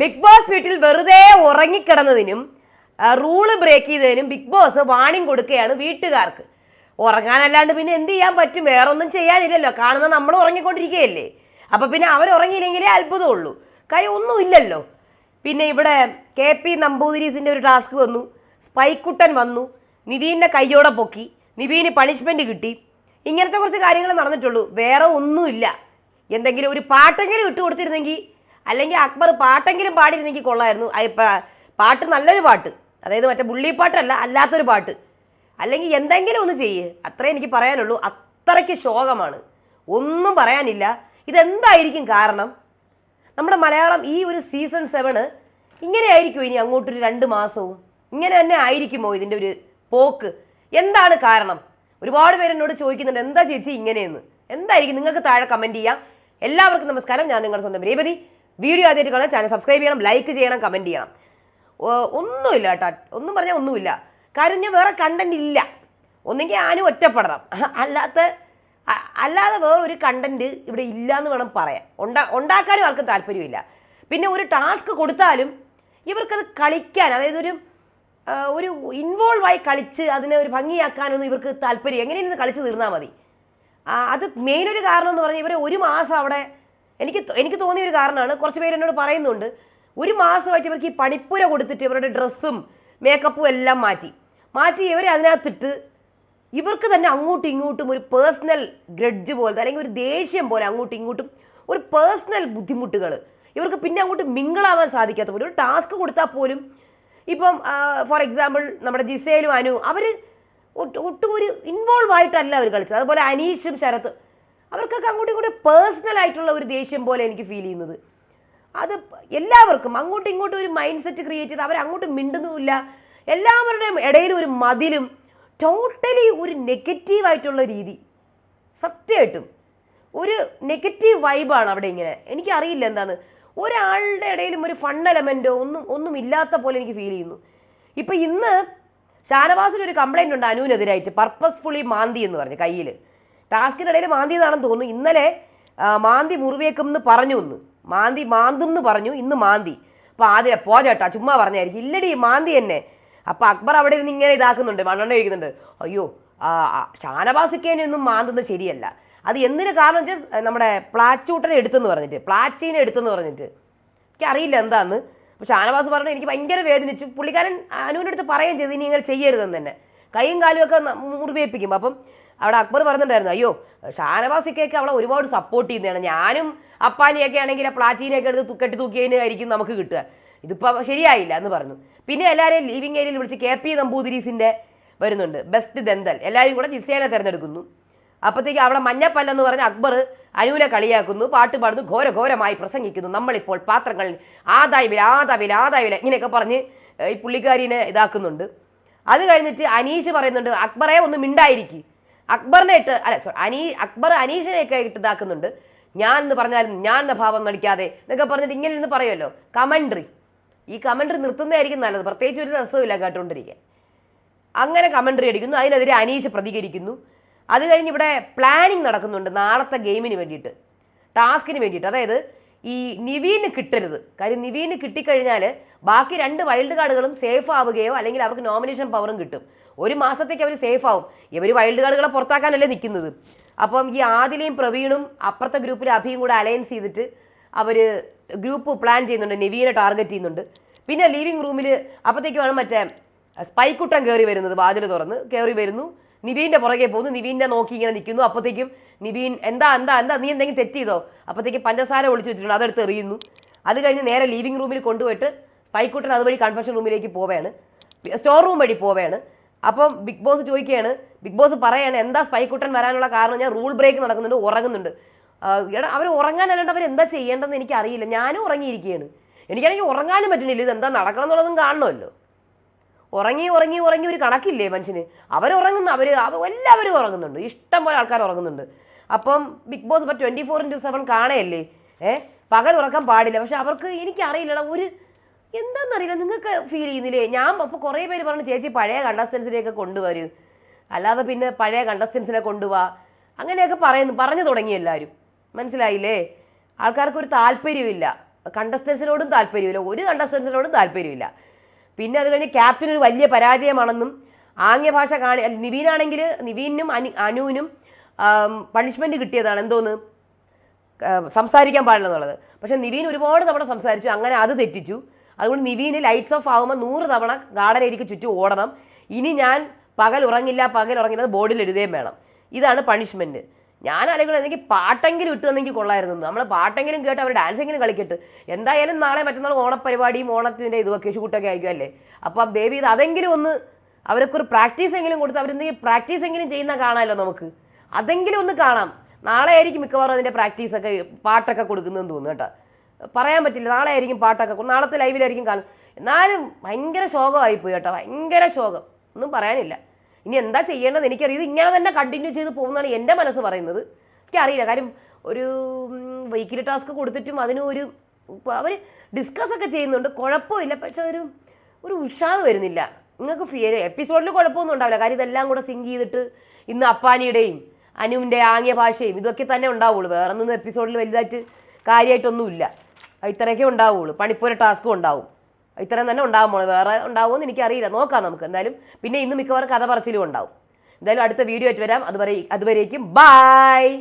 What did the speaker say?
Big Boss വീട്ടിൽ വെറുതെ ഉറങ്ങിക്കിടന്നതിനും റൂൾ ബ്രേക്ക് ചെയ്തതിനും ബിഗ് ബോസ് വാണിംഗ് കൊടുക്കുകയാണ് വീട്ടുകാർക്ക്. ഉറങ്ങാനല്ലാണ്ട് പിന്നെ എന്ത് ചെയ്യാൻ പറ്റും? വേറൊന്നും ചെയ്യാനില്ലല്ലോ. കാണുമ്പോൾ നമ്മൾ ഉറങ്ങിക്കൊണ്ടിരിക്കുകയല്ലേ. അപ്പോൾ പിന്നെ അവർ ഉറങ്ങിയില്ലെങ്കിലേ അത്ഭുതമുള്ളൂ. കാര്യം ഒന്നുമില്ലല്ലോ പിന്നെ ഇവിടെ കെ പി നമ്പൂതിരീസിന്റെ ഒരു ടാസ്ക് വന്നു. സ്പൈക്കുട്ടൻ വന്നു. നിവീന്റെ കയ്യോടെ പൊക്കി. നിവീന് പണിഷ്മെന്റ് കിട്ടി. ഇങ്ങനത്തെ കുറച്ച് കാര്യങ്ങൾ നടന്നിട്ടുള്ളൂ. വേറെ ഒന്നുമില്ല. എന്തെങ്കിലും ഒരു പാട്ടെങ്കിലും ഇട്ട് കൊടുത്തിരുന്നെങ്കിൽ അല്ലെങ്കിൽ അക്ബർ പാട്ടെങ്കിലും പാടിയിരുന്നെങ്കിൽ കൊള്ളായിരുന്നു. പാട്ട് നല്ലൊരു പാട്ട്. അതായത് മറ്റേ ബുള്ളിപ്പാട്ടല്ല അല്ലാത്തൊരു പാട്ട്. അല്ലെങ്കിൽ എന്തെങ്കിലും ഒന്ന് ചെയ്യ്. അത്രേ എനിക്ക് പറയാനുള്ളൂ. അത്രയ്ക്ക് ശോകമാണ്. ഒന്നും പറയാനില്ല. ഇതെന്തായിരിക്കും കാരണം? നമ്മുടെ മലയാളം ഈ ഒരു സീസൺ സെവന് ഇങ്ങനെ ആയിരിക്കുമോ ഇനി അങ്ങോട്ടൊരു രണ്ട് മാസവും? ഇങ്ങനെ തന്നെ ആയിരിക്കുമോ ഇതിന്റെ ഒരു പോക്ക്? എന്താണ് കാരണം? ഒരുപാട് പേര് എന്നോട് ചോദിക്കുന്നുണ്ട് എന്താ ചേച്ചി ഇങ്ങനെയെന്ന്? എന്തായിരിക്കും? നിങ്ങൾക്ക് താഴെ കമന്റ് ചെയ്യാം. എല്ലാവർക്കും നമസ്കാരം. ഞാൻ നിങ്ങളുടെ സ്വന്തം രേവതി. വീഡിയോ ആദ്യമായിട്ട് കാണാൻ ചാനൽ സബ്സ്ക്രൈബ് ചെയ്യണം ലൈക്ക് ചെയ്യണം കമന്റ് ചെയ്യണം. ഒന്നുമില്ല കേട്ടോ. ഒന്നും പറഞ്ഞാൽ ഒന്നുമില്ല. കാര്യം ഞാൻ വേറെ കണ്ടന്റ് ഇല്ല. ഒന്നെങ്കിൽ ആനും ഒറ്റപ്പെടണം. അല്ലാത്ത അല്ലാതെ വേറെ ഒരു കണ്ടന്റ് ഇവിടെ ഇല്ല എന്ന് വേണം പറയാം ഉണ്ടാ ഉണ്ടാക്കാനും ആർക്കും താല്പര്യമില്ല. പിന്നെ ഒരു ടാസ്ക് കൊടുത്താലും ഇവർക്കത് കളിക്കാൻ അതായത് ഒരു ഒരു ഇൻവോൾവ് ആയി കളിച്ച് അതിനെ ഒരു ഭംഗിയാക്കാനൊന്നും ഇവർക്ക് താല്പര്യം. എങ്ങനെയെന്ന് കളിച്ച് തീർന്നാൽ മതി. അത് മെയിൻ ഒരു കാരണം എന്ന് പറഞ്ഞാൽ ഇവരെ ഒരു മാസം അവിടെ എനിക്ക് എനിക്ക് തോന്നിയ ഒരു കാരണമാണ്. കുറച്ച് പേര് എന്നോട് പറയുന്നുണ്ട് ഒരു മാസമായിട്ട് ഇവർക്ക് ഈ പണിപ്പുര കൊടുത്തിട്ട് ഇവരുടെ ഡ്രസ്സും മേക്കപ്പും എല്ലാം മാറ്റി. മാറ്റി ഇവരെ അതിനകത്തിട്ട് ഇവർക്ക് തന്നെ അങ്ങോട്ടും ഇങ്ങോട്ടും ഒരു പേഴ്സണൽ ഗ്രഡ്ജ് പോലത്തെ അല്ലെങ്കിൽ ഒരു ദേഷ്യം പോലെ അങ്ങോട്ടും ഇങ്ങോട്ടും ഒരു പേഴ്സണൽ ബുദ്ധിമുട്ടുകൾ ഇവർക്ക് പിന്നെ അങ്ങോട്ട് മിങ്കിളാവാൻ സാധിക്കാത്ത പോലെ ഒരു ടാസ്ക് കൊടുത്താൽ പോലും ഇപ്പം ഫോർ എക്സാമ്പിൾ നമ്മുടെ ജിസേലും അനു അവർ ഒട്ടും ഒരു ഇൻവോൾവ് ആയിട്ടല്ല അവർ കളിച്ചത്. അതുപോലെ അനീഷും ശരത്ത് അവർക്കൊക്കെ അങ്ങോട്ടും ഇങ്ങോട്ടും പേഴ്സണൽ ആയിട്ടുള്ള ഒരു ദേഷ്യം പോലെ എനിക്ക് ഫീൽ ചെയ്യുന്നത്. അത് എല്ലാവർക്കും അങ്ങോട്ടും ഇങ്ങോട്ടും ഒരു മൈൻഡ് സെറ്റ് ക്രിയേറ്റ് ചെയ്ത് അവരങ്ങോട്ടും മിണ്ടുന്നുമില്ല. എല്ലാവരുടെയും ഇടയിൽ ഒരു മതിലും ടോട്ടലി ഒരു നെഗറ്റീവായിട്ടുള്ള രീതി. സത്യമായിട്ടും. ഒരു നെഗറ്റീവ് വൈബാണ് അവിടെ ഇങ്ങനെ. എനിക്കറിയില്ല എന്താണ്. ഒരാളുടെ ഇടയിലും ഒരു ഫൺ എലമെന്റോ ഒന്നും ഒന്നും ഇല്ലാത്ത പോലെ എനിക്ക് ഫീൽ ചെയ്യുന്നു. ഇപ്പം ഇന്ന് ഷാനവാസിന് ഒരു കംപ്ലൈന്റ് ഉണ്ട് അനുവിനെതിരായിട്ട് പർപ്പസ്ഫുള്ളി മാന്തി എന്ന് പറഞ്ഞു കയ്യിൽ ടാസ്കിനിടയിൽ മാന്തി എന്നാണെന്ന് തോന്നുന്നു. ഇന്നലെ മാന്തി മുറിവേക്കും എന്ന് പറഞ്ഞു എന്ന് മാന്തി മാന്തും എന്ന് പറഞ്ഞു ഇന്ന് മാന്തി. അപ്പോൾ ആദ്യം പോ ചേട്ടാ ചുമ്മാ പറഞ്ഞായിരിക്കും. ഇല്ലടി മാന്തി എന്നെ അപ്പോൾ അക്ബർ അവിടെ ഇരുന്ന് ഇങ്ങനെ ഇതാക്കുന്നുണ്ട് മണ്ണെണ്ണ കഴിക്കുന്നുണ്ട് അയ്യോ ആ, ഷാനവാസിക്കേനൊന്നും മാന്തുന്നത് ശരിയല്ല. അത് എന്തിനു കാരണം വെച്ചാൽ നമ്മുടെ പ്ലാച്ചൂട്ടനെ എടുത്തെന്ന് പറഞ്ഞിട്ട് പ്ലാച്ചീനെ എടുത്തെന്ന് പറഞ്ഞിട്ട്. എനിക്കറിയില്ല എന്താന്ന്. അപ്പോൾ ഷാനവാസ് പറഞ്ഞു എനിക്ക് ഭയങ്കര വേദനിച്ചു. പുള്ളിക്കാരൻ അനുവിന്റെ അടുത്ത് പറയുകയും ചെയ്തു ഇനി ഇങ്ങനെ ചെയ്യരുതെന്ന് തന്നെ. കൈയും കാലും ഒക്കെ അപ്പം അവിടെ അക്ബർ പറഞ്ഞിട്ടുണ്ടായിരുന്നു അയ്യോ ഷാനവാസിക്കൊക്കെ അവളെ ഒരുപാട് സപ്പോർട്ട് ചെയ്യുന്നതാണ്. ഞാനും അപ്പാനിയൊക്കെ ആണെങ്കിൽ ആ പ്ലാച്ചീനെയൊക്കെ എടുത്ത് കെട്ടി തൂക്കിയതിനായിരിക്കും നമുക്ക് കിട്ടുക. ഇതിപ്പോൾ ശരിയായില്ല എന്ന് പറഞ്ഞു. പിന്നെ എല്ലാവരെയും ലീവിംഗ് ഏരിയയിൽ വിളിച്ച് കെ പി നമ്പൂതിരീസിന്റെ വരുന്നുണ്ട് ബെസ്റ്റ് ദന്തൽ എല്ലാവരും കൂടെ ജിസേനെ തിരഞ്ഞെടുക്കുന്നു. അപ്പോഴത്തേക്ക് അവിടെ മഞ്ഞപ്പല്ലെന്ന് പറഞ്ഞ് അക്ബർ അനുവിനെ കളിയാക്കുന്നു പാട്ട് പാടുന്നു ഘോര ഘോരമായി പ്രസംഗിക്കുന്നു. നമ്മളിപ്പോൾ പാത്രങ്ങൾ ആദായവില ആദായവില ആദായവില ഇങ്ങനെയൊക്കെ പറഞ്ഞ് ഈ പുള്ളിക്കാരിനെ ഇതാക്കുന്നുണ്ട്. അത് കഴിഞ്ഞിട്ട് അനീഷ് പറയുന്നുണ്ട് അക്ബറെ ഒന്ന് മിണ്ടായിരിക്കും അക്ബറിനെ ഇട്ട് അല്ല സോറി അനീ അക്ബർ അനീഷിനെയൊക്കെ ഇട്ട് ഇതാക്കുന്നുണ്ട്. ഞാൻ എന്ന് പറഞ്ഞാലും ഞാൻ എന്ന ഭാവം നടിക്കാതെ. എന്നൊക്കെ പറഞ്ഞിട്ട് ഇങ്ങനെ ഇരുന്ന് പറയുമല്ലോ. കമൻട്രി. ഈ കമൻട്രി നിർത്തുന്നതായിരിക്കും നല്ലത്. പ്രത്യേകിച്ച് ഒരു രസമില്ല കേട്ടുകൊണ്ടിരിക്കാൻ അങ്ങനെ കമൻട്രി അടിക്കുന്നു. അതിനെതിരെ അനീഷ് പ്രതികരിക്കുന്നു. അത് കഴിഞ്ഞ് ഇവിടെ പ്ലാനിങ് നടക്കുന്നുണ്ട് നാളത്തെ ഗെയിമിന് വേണ്ടിയിട്ട്. ടാസ്കിന് വേണ്ടിയിട്ട്. അതായത് ഈ നിവീന് കിട്ടരുത്. കാര്യം നിവീന് കിട്ടിക്കഴിഞ്ഞാൽ ബാക്കി രണ്ട് വൈൽഡ് കാർഡുകളും സേഫ് ആവുകയോ അല്ലെങ്കിൽ അവർക്ക് നോമിനേഷൻ പവറും കിട്ടും. ഒരു മാസത്തേക്ക് അവർ സേഫ് ആവും. ഇവർ വൈൽഡ് കാർഡുകളെ പുറത്താക്കാനല്ലേ നിൽക്കുന്നത് അപ്പം ഈ ആദിലയും പ്രവീണും അപ്പുറത്തെ ഗ്രൂപ്പിലെ അഭിയും കൂടെ അലയൻസ് ചെയ്തിട്ട് അവർ ഗ്രൂപ്പ് പ്ലാൻ ചെയ്യുന്നുണ്ട്. നിവീനെ ടാർഗറ്റ് ചെയ്യുന്നുണ്ട്. പിന്നെ ലിവിങ് റൂമിൽ അപ്പോഴത്തേക്കുമാണ് മറ്റേ സ്പൈക്കുട്ടം കയറി വരുന്നത്. വാതിൽ തുറന്ന് കയറി വരുന്നു. നിവീന്റെ പുറകെ പോകുന്നു. നിവീന്റെ നോക്കി ഇങ്ങനെ നിൽക്കുന്നു. അപ്പോഴത്തേക്കും നിവീൻ എന്താ എന്താ എന്താ നീ എന്തെങ്കിലും തെറ്റ് ചെയ്തോ? അപ്പോഴത്തേക്ക് പഞ്ചസാര ഒളിച്ചു വെച്ചിട്ടുണ്ട് അതെടുത്ത് എറിയുന്നു. അത് കഴിഞ്ഞ് നേരെ ലിവിങ് റൂമിൽ കൊണ്ടുപോയിട്ട് പൈക്കൂട്ടൻ അതുവഴി കൺഫെഷൻ റൂമിലേക്ക് പോവുകയാണ്. സ്റ്റോർ റൂം വഴി പോവുകയാണ്. അപ്പം ബിഗ് ബോസ് ചോദിക്കുകയാണ് ബിഗ് ബോസ് പറയാണ് എന്താ സ്പൈക്കുട്ടൻ വരാനുള്ള കാരണം? ഞാൻ റൂൾ ബ്രേക്ക് നടക്കുന്നുണ്ട് ഉറങ്ങുന്നുണ്ട്. എടാ അവർ ഉറങ്ങാനല്ലാണ്ട് അവർ എന്താ ചെയ്യേണ്ടതെന്ന് എനിക്കറിയില്ല. ഞാനും ഉറങ്ങിയിരിക്കുകയാണ്. എനിക്കാണെങ്കിൽ ഉറങ്ങാനും പറ്റുന്നില്ല ഇത് എന്താ നടക്കണം എന്നുള്ളതും കാണണമല്ലോ. ഉറങ്ങി ഉറങ്ങി ഉറങ്ങി ഒരു കണക്കില്ലേ മനുഷ്യന്? അവരുറങ്ങുന്നു അവർ എല്ലാവരും ഉറങ്ങുന്നുണ്ട്. ഇഷ്ടം പോലെ ആൾക്കാർ ഉറങ്ങുന്നുണ്ട്. അപ്പം ബിഗ് ബോസ് ഇപ്പം ട്വന്റി ഫോർ ഇന്റു സെവൻ കാണയല്ലേ? ഏഹ് പകൽ ഉറക്കാൻ പാടില്ല. പക്ഷെ അവർക്ക് എനിക്കറിയില്ലടാ ഒരു എന്താണെന്നറിയില്ല നിങ്ങൾക്ക് ഫീൽ ചെയ്യുന്നില്ലേ? ഞാൻ അപ്പോൾ കുറേ പേര് പറഞ്ഞു ചേച്ചി പഴയ കണ്ടസ്റ്റൻസിനെയൊക്കെ കൊണ്ടുവരൂ. അല്ലാതെ പിന്നെ പഴയ കണ്ടസ്റ്റൻസിനെ കൊണ്ടുപോവാ അങ്ങനെയൊക്കെ പറയുന്നു പറഞ്ഞു തുടങ്ങി എല്ലാവരും. മനസ്സിലായില്ലേ? ആൾക്കാർക്ക് ഒരു താല്പര്യമില്ല കണ്ടസ്റ്റൻസിനോടും താല്പര്യമില്ല ഒരു കണ്ടസ്റ്റൻസിനോടും താല്പര്യമില്ല പിന്നെ അത് കഴിഞ്ഞ് ക്യാപ്റ്റൻ ഒരു വലിയ പരാജയമാണെന്നും ആംഗ്യ ഭാഷ കാണി നിവീനാണെങ്കിൽ നിവീനും അനു അനുവിനും പണിഷ്മെന്റ് കിട്ടിയതാണ്. എന്തോന്ന്? സംസാരിക്കാൻ പാടില്ല എന്നുള്ളത് പക്ഷെ നിവീൻ ഒരുപാട് തവണ സംസാരിച്ചു. അങ്ങനെ അത് തെറ്റിച്ചു. അതുകൊണ്ട് നിവീന് ലൈറ്റ്സ് ഓഫ് ആകുമ്പോൾ നൂറ് തവണ ഗാർഡൻ ഏരിയക്ക് ചുറ്റും ഓടണം. ഇനി ഞാൻ പകൽ ഉറങ്ങില്ല പകൽ ഉറങ്ങില്ല ബോർഡിൽ എഴുതുകയും വേണം. ഇതാണ് പണിഷ്മെന്റ് ഞാൻ അല്ലെങ്കിൽ എനിക്ക് പാട്ടെങ്കിലും ഇട്ട് തന്നെങ്കിൽ കൊള്ളായിരുന്നു. നമ്മൾ പാട്ടെങ്കിലും കേട്ട് അവർ ഡാൻസെങ്കിലും കളിക്കട്ട്. എന്തായാലും നാളെ മറ്റന്നാൾ ഓണപ്പരിപാടിയും ഓണത്തിന്റെ ഇതുമൊക്കെ ഷൂട്ടൊക്കെ ആയിരിക്കും അല്ലേ? അപ്പം ദേവി ഇത് അതെങ്കിലും ഒന്ന് അവർക്കൊരു പ്രാക്ടീസ് എങ്കിലും കൊടുത്ത് അവരെന്തെങ്കിലും പ്രാക്ടീസ് എങ്കിലും ചെയ്യുന്ന കാണാമല്ലോ നമുക്ക്. അതെങ്കിലും ഒന്ന് കാണാം. നാളെ ആയിരിക്കും മിക്കവാറും അതിന്റെ പ്രാക്ടീസൊക്കെ പാട്ടൊക്കെ കൊടുക്കുന്നതെന്ന് തോന്നുന്നു കേട്ടോ. പറയാൻ പറ്റില്ല. നാളെ ആയിരിക്കും പാട്ടൊക്കെ നാളത്തെ ലൈവിലായിരിക്കും കാണും എന്നാലും ഭയങ്കര ശോകമായിപ്പോയി കേട്ടോ. ഭയങ്കര ശോകം. ഒന്നും പറയാനില്ല. ഇനി എന്താ ചെയ്യേണ്ടത്? എനിക്കറിയാം ഇത് ഇങ്ങനെ തന്നെ കണ്ടിന്യൂ ചെയ്ത് പോകുന്നതാണ് എന്റെ മനസ്സ് പറയുന്നത്. എനിക്കറിയില്ല. കാര്യം ഒരു വെഹിക്കിൾ ടാസ്ക് കൊടുത്തിട്ടും അതിന് ഒരു അവർ ഡിസ്കസ് ഒക്കെ ചെയ്യുന്നുണ്ട്. കുഴപ്പമില്ല. പക്ഷെ ഒരു ഒരു ഉഷാറ് വരുന്നില്ല. നിങ്ങൾക്ക് ഫിയർ എപ്പിസോഡിൽ കുഴപ്പമൊന്നും ഉണ്ടാവില്ല. കാര്യം ഇതെല്ലാം കൂടെ സിങ്ക് ചെയ്തിട്ട് ഇന്ന് അപ്പാനിയുടെയും അനുവിന്റെ ആംഗ്യ ഭാഷയും ഇതൊക്കെ തന്നെ ഉണ്ടാവുള്ളൂ. വേറെ ഒന്നും എപ്പിസോഡിൽ വലുതായിട്ട് കാര്യമായിട്ടൊന്നുമില്ല ഇത്രയൊക്കെ ഉണ്ടാവുള്ളൂ. പണിപ്പോലെ ടാസ്ക്കും ഉണ്ടാവും. ഇത്രയും തന്നെ ഉണ്ടാകും മോളെ. വേറെ ഉണ്ടാവുമെന്ന് എനിക്കറിയില്ല. നോക്കാം നമുക്ക്. എന്തായാലും പിന്നെ ഇന്ന് മിക്കവാറും കഥ പറച്ചിലും ഉണ്ടാവും. എന്തായാലും അടുത്ത വീഡിയോ ആയിട്ട് വരാം. അതുവരെ അതുവരേക്കും. ബായ്